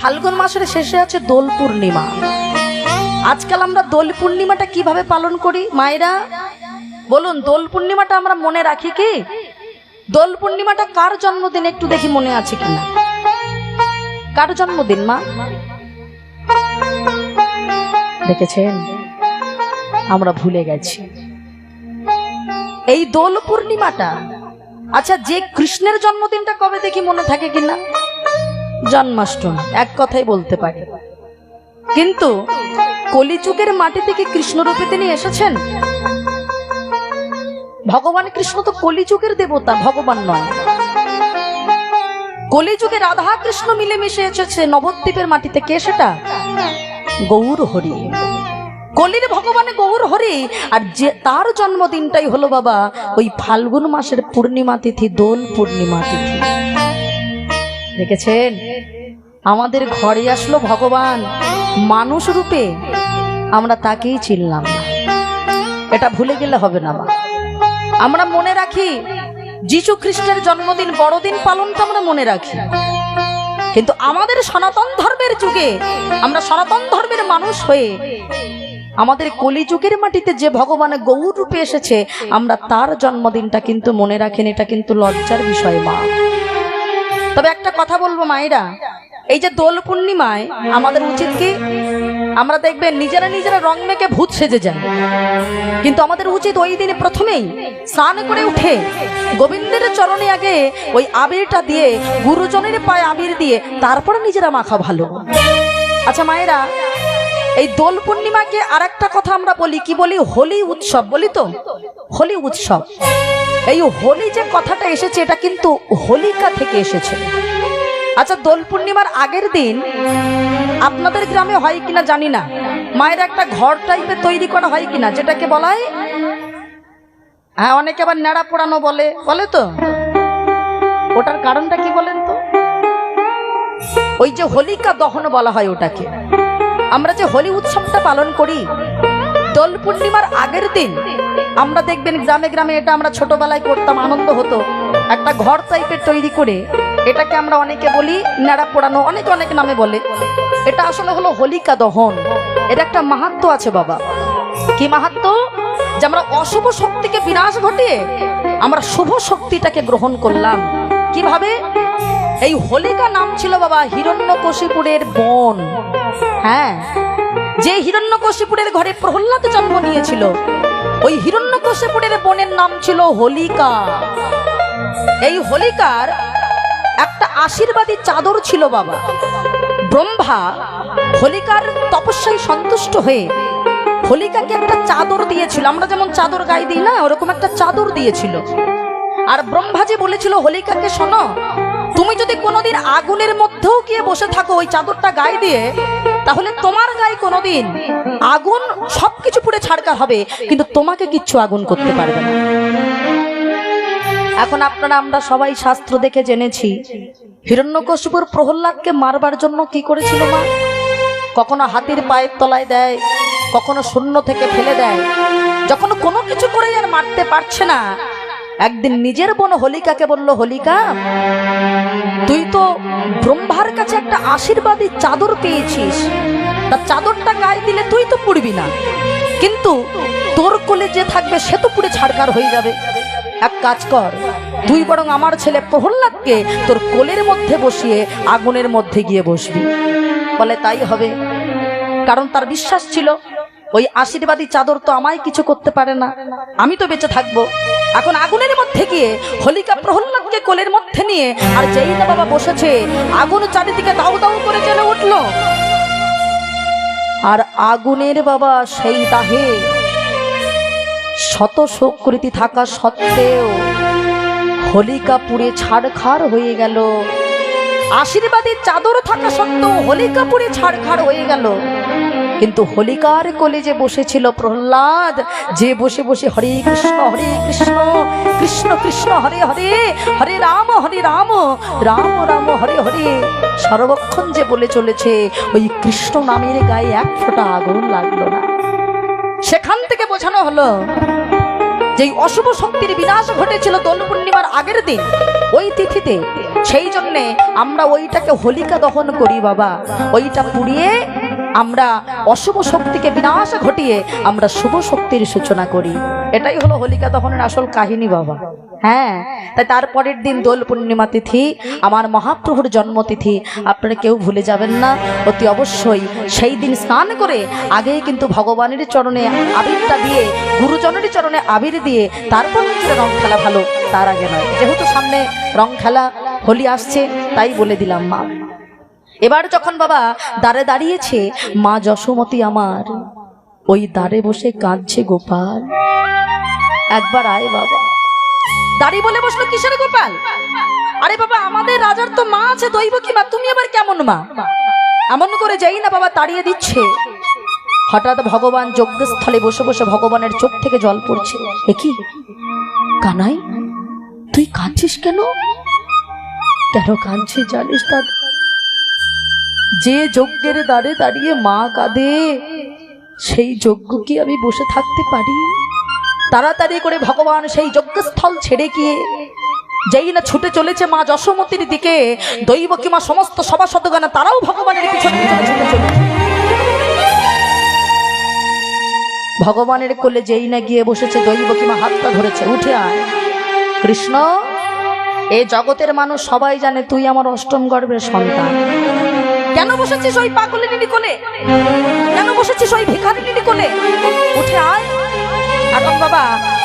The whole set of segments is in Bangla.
ফাল্গুন মাসের শেষে আছে দোল পূর্ণিমা। আজকাল আমরা দোল পূর্ণিমাটা কীভাবে পালন করি? মায়েরা, বলুন, দোল পূর্ণিমাটা আমরা মনে রাখি কি? দোল পূর্ণিমাটা কার জন্মদিন একটু দেখি মনে আছে কিনা কার জন্মদিন, মা? দেখেছেন? আমরা ভুলে গেছি। এই দোল পূর্ণিমাটা আচ্ছা যে কৃষ্ণের জন্মদিনটা কবে দেখি মনে থাকে কিনা জন্মাষ্টমী, এক কথাই বলতে পারি। কিন্তু কলিযুগের মাটি থেকে কৃষ্ণরূপে তিনি এসেছেন? ভগবান কৃষ্ণ তো কলিযুগের দেবতা, ভগবান নয়। কলিযুগে রাধা কৃষ্ণ মিলেমিশে এসেছে, নবদ্বীপের মাটিতে কে সেটা? গৌর হরি। কলির ভগবানে গৌর হরি, আর যে তার জন্মদিনটাই হলো বাবা, ওই ফাল্গুন মাসের পূর্ণিমা তিথি, দোল পূর্ণিমা তিথি। দেখেছেন? আমাদের ঘরে আসলো ভগবান। মানুষ রূপে আমরা তাকেই চিনলাম না। এটা ভুলে গেলে হবে না আমরা মনে রাখি, যিশু খ্রিস্টের জন্মদিন, বড়দিন পালনটা আমরা মনে রাখি। কিন্তু আমাদের সনাতন ধর্মের যুগে, আমরা সনাতন ধর্মের মানুষ হয়ে, আমাদের কলিযুগের মাটিতে যে ভগবান গৌর রূপে এসেছে, আমরা তার জন্মদিনটা কিন্তু মনে রাখেন, এটা কিন্তু লজ্জার বিষয় মা। তবে একটা কথা বলব মায়েরা, এই যে দোল পূর্ণিমায় আমাদের উচিত কি, আমরা দেখবেন নিজেরা নিজেরা রং মেখে ভূত সেজে যায়। কিন্তু আমাদের উচিত ওই দিনে প্রথমেই স্নান করে উঠে গোবিন্দের চরণে আগে ওই আবিরটা দিয়ে, গুরুজনের পায়ে আবির দিয়ে তারপরে নিজেরা মাখা ভালো। আচ্ছা মায়েরা, এই দোল পূর্ণিমাকে আর একটা কথা আমরা বলি, কি বলি? হোলি উৎসব, বলি তো? হোলি উৎসব। এই হোলি যে কথাটা এসেছে, এটা কিন্তু হোলিকা থেকে এসেছে। আচ্ছা দোল পূর্ণিমার আগের দিন আপনাদের গ্রামে হয় কিনা জানি না। মায়ের একটা ঘর টাইপের তৈরি করা হয় কিনা, যেটাকে বলা হয়? হ্যাঁ অনেকে আবার ন্যাড়া পোড়ানো বলে। বলে তো? ওটার কারণটা কি বলেন তো? ওই যে হোলিকা দহন বলা হয় ওটাকে। আমরা যে হোলি উৎসবটা পালন করি, দোল পূর্ণিমার আগের দিন আমরা দেখবেন গ্রামে গ্রামে এটা আমরা ছোটবেলায় করতাম, আনন্দ হতো। একটা ঘর টাইপের তৈরি করে এটাকে আমরা অনেকে বলি ন্যাড়া পোড়ানো, অনেকে অনেক নামে বলে। এটা আসলে হলো হোলিকা দহন। এর একটা মাহাত্ম আছে বাবা। কি মাহাত্ম? যে আমরা অশুভ শক্তিকে বিনাশ ঘটিয়ে আমরা শুভ শক্তিটাকে গ্রহণ করলাম। কীভাবে? এই হোলিকা নাম ছিল বাবা হিরণ্যকশিপুরের বন। হ্যাঁ যে হিরণ্যকশিপুরের ঘরে প্রহ্লাদ জন্ম নিয়েছিল ওই হিরণ্যকশিপুরের বোনের নাম ছিল হোলিকা। এই হোলিকার একটা আশীর্বাদী চাদর ছিল বাবা। ব্রহ্মা হোলিকার তপস্যায় সন্তুষ্ট হয়ে হোলিকাকে একটা চাদর দিয়েছিল। আমরা যেমন চাদর গায়ে দিই না, ওরকম একটা চাদর দিয়েছিল। আর ব্রহ্মাজি বলেছিল, হোলিকাকে শোনো, তুমি যদি কোনোদিন আগুনের মধ্যেও গিয়ে বসে থাকো, ওই চাদরটা গায়ে দিয়ে তাহলে তোমার গায়ে কোনোদিন আগুন সব কিছু পুড়ে ছাড়কার হবে, কিন্তু তোমাকে কিচ্ছু আগুন করতে পারবে না। এখন আপনারা আমরা সবাই শাস্ত্র দেখে জেনেছি, হিরণ্যকশিপুর প্রহ্লাদকে মারবার জন্য কি করেছিল মা? কখনো হাতির পায়ের তলায় দেয়, কখনো শূন্য থেকে ফেলে দেয়, যখন কোনো কিছু করে আর মারতে পারছে না একদিন নিজের বোন হোলিকাকে বলল, হোলিকা, তুই তো ব্রহ্মার কাছে একটা আশীর্বাদী চাদর পেয়েছিস। তা চাদরটা গায়ে দিলে তুই তো পুড়বি না। কিন্তু তোর কোলে যে থাকবে সে তো পুড়ে ছাড়কার হয়ে যাবে। এক কাজ কর, তুই বরং আমার ছেলে প্রহ্লাদকে তোর কোলের মধ্যে বসিয়ে আগুনের মধ্যে গিয়ে বসবি। বলে তাই হবে। কারণ তার বিশ্বাস ছিল ওই আশীর্বাদী চাদর তো আমায় কিছু করতে পারে না। আমি তো বেঁচে থাকব। এখন আগুনের মধ্যে গিয়ে হোলিকা প্রহ্লাদকে কোলের মধ্যে নিয়ে আর যেই না বাবা বসেছে, আগুন চারিদিকে দাউ দাউ করে জ্বলে উঠল। আর আগুনের বাবা সেই দাহে শত শোকৃতি থাকা সত্ত্বেও হোলিকা পুড়ে ছাড়খাড় হয়ে গেল। আশীর্বাদী চাদর থাকা সত্ত্বেও হোলিকা পুড়ে ছাড়খাড় হয়ে গেল। কিন্তু হোলিকার কোলে যে বসেছিল প্রহ্লাদ। যে বসে বসে হরে কৃষ্ণ হরে কৃষ্ণ কৃষ্ণ কৃষ্ণ, হরে হরে হরে রাম হরে রাম রাম রাম, হরে হরে। সর্বক্ষণ যে বলে চলেছে, ওই কৃষ্ণ নামের গায়ে এক ফোঁটা আগুন লাগল না। সেখান থেকে বোঝানো হলো, যেই অশুভ শক্তির বিনাশ ঘটেছিল দোল পূর্ণিমার আগের দিন, ওই তিথিতে, সেই জন্যে আমরা ওইটাকে হোলিকা দহন করি বাবা। ওইটা পুড়িয়ে আমরা অশুভ শক্তিকে বিনাশ ঘটিয়ে আমরা শুভ শক্তির সূচনা করি। এটাই হলো হোলিকা দহনের আসল কাহিনী বাবা। হ্যাঁ তাই তারপরের দিন দোল পূর্ণিমা তিথি, আমার মহাপ্রভুর জন্মতিথি, আপনারা কেউ ভুলে যাবেন না। অতি অবশ্যই সেই দিন স্নান করে আগেই কিন্তু ভগবানের চরণে আবিরটা দিয়ে গুরুজনের চরণে আবির দিয়ে তারপর নিজের রং খেলা ভালো, তার আগে নয়। যেহেতু সামনে রং খেলা, হোলি আসছে, তাই বলে দিলাম মা। এবার যখন বাবা দাঁড়ে দাঁড়িয়েছে, মা যশোমতী আমার, ওই দাঁড়ে বসে কাঁদছে গোপাল। একবার আয় বাবা। দাঁড়িয়ে বলে বসল, কিসের গোপাল? আরে বাবা, আমাদের রাজার তো মা আছে, দৈব কি মা? তুমি আবার কেমন মা? এমন করে যাই না বাবা তাড়িয়ে দিচ্ছে। হঠাৎ ভগবান যজ্ঞস্থলে বসে বসে ভগবানের চোখ থেকে জল পড়ছে। এ কি? কানাই, তুই কাঁদছিস কেন? কেন কাঁদছিস জানিস দাদা যে যজ্ঞের দ্বারে দাঁড়িয়ে মা কাঁদে, সেই যজ্ঞ কি আমি বসে থাকতে পারি? তাড়াতাড়ি করে ভগবান সেই যজ্ঞস্থল ছেড়ে গিয়ে, যেই না ছুটে চলেছে মা যশোমতির দিকে, দৈব কিমা সমস্ত সভাসদগণ তারাও ভগবানের পিছনে ভগবানের কোলে যেই না গিয়ে বসেছে, দৈব কিমা হাতটা ধরেছে, উঠে আয়। কৃষ্ণ, এ জগতের মানুষ সবাই জানে তুই আমার অষ্টম গর্ভের সন্তান। কেন বসেছিস ওই পাগলিনীর কোলে কেন বসেছিস ওই ভিখারিনীর কোলে উঠে আয়। এখন বাবা,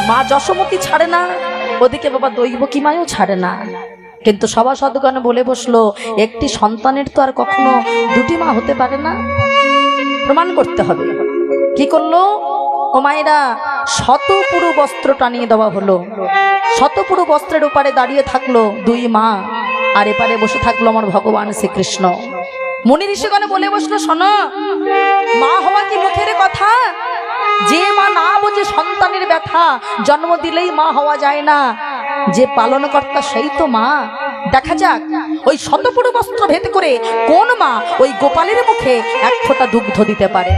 মা যশোমতি ছাড়ে না, ওদিকে বাবা দৈব কিমায়ও ছাড়ে না। কিন্তু সভা সদগণ বলে বসল, একটি সন্তানের তো আর কখনো দুটি মা হতে পারে না। প্রমাণ করতে হবে। কি করল? ও মায়েরা, শতপুরু বস্ত্র টানিয়ে দেওয়া হলো। শতপুরু বস্ত্রের ওপারে দাঁড়িয়ে থাকল দুই মা, আর এপারে বসে থাকল আমার ভগবান শ্রীকৃষ্ণ। মুনি ঋষিগণে বলে বসল, শোনো, মা হওয়া কি মুখের কথা? যে মা না বোঝে সন্তানের ব্যথা, জন্ম দিলেই মা হওয়া যায় না। যে পালনকর্তা সেই তো মা। দেখা যাক, ওই শতপুরু বস্ত্র ভেদ করে কোন মা ওই গোপালের মুখে এক ফোঁটা দুগ্ধ দিতে পারে?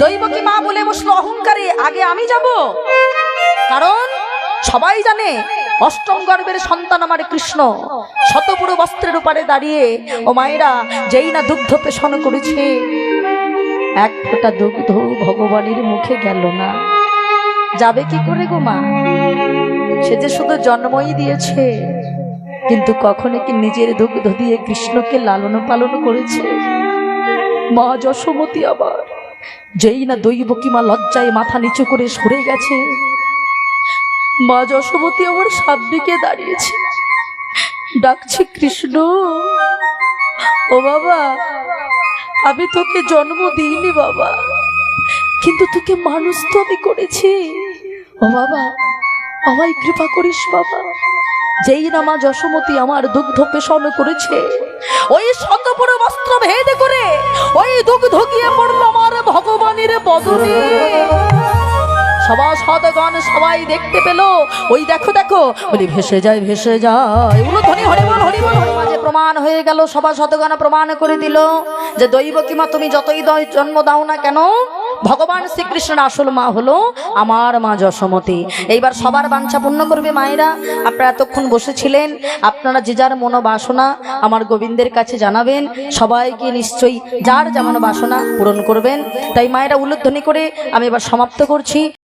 দৈবকী মা বলে বসল, অহংকারে আগে আমি যাব? কারণ সবাই জানে অষ্টম গর্ভের সন্তান আমার কৃষ্ণ। শতপুরু বস্ত্রের উপরে দাঁড়িয়ে, ও মায়েরা, যেই না দুগ্ধ পেশন করেছে, এক ফোঁটা দুগ্ধ ভগবানের মুখে গেল না। যাবে কি করে গো মা? সে যে শুধু জন্মই দিয়েছে, কিন্তু কখনো কি নিজের দুগ্ধ দিয়ে কৃষ্ণকে লালন পালন করেছে? মা যশোমতী আবার, যেই না দৈব কিমা লজ্জায় মাথা নিচু করে সরে গেছে মা যশোমতী আমার সামনে দাঁড়িয়েছে। ডাকছে, কৃষ্ণ, ও বাবা, আমি তোকে জন্ম দিইনি বাবা, কিন্তু তোকে মানুষ তো আমি করেছি। ও বাবা, আমায় কৃপা করিস বাবা, যেই না মা যশোমতী আমার দুগ্ধ পেশন করেছে, ওই শতপুর বস্ত্র ভেদ করে, ওই দুগ্ধ গিয়ে পড়ল আমার ভগবানের বদনে। সবা সদগণ সবাই দেখতে পেল। ওই দেখো দেখো, বলি, ভেসে যায় ভেসে যায়। উলো ধ্বনি হরিবল হরিবল মাঝে প্রমাণ হয়ে গেল। সবা সদগণ প্রমাণ করে দিল যে, দৈব কিমা তুমি যতই দয় জন্ম দাও না কেন, ভগবান শ্রীকৃষ্ণের আসল মা হলো আমার মা যশোমতী। এইবার সবার বাঞ্ছা পূর্ণ করবে মায়েরা। আপনারা এতক্ষণ বসেছিলেন, আপনারা যে যার মনোবাসনা আমার গোবিন্দের কাছে জানাবেন, সবাইকে নিশ্চয়ই যার যেমন বাসনা পূরণ করবেন। তাই মায়েরা উল্লোধ্বনি করে আমি এবার সমাপ্ত করছি।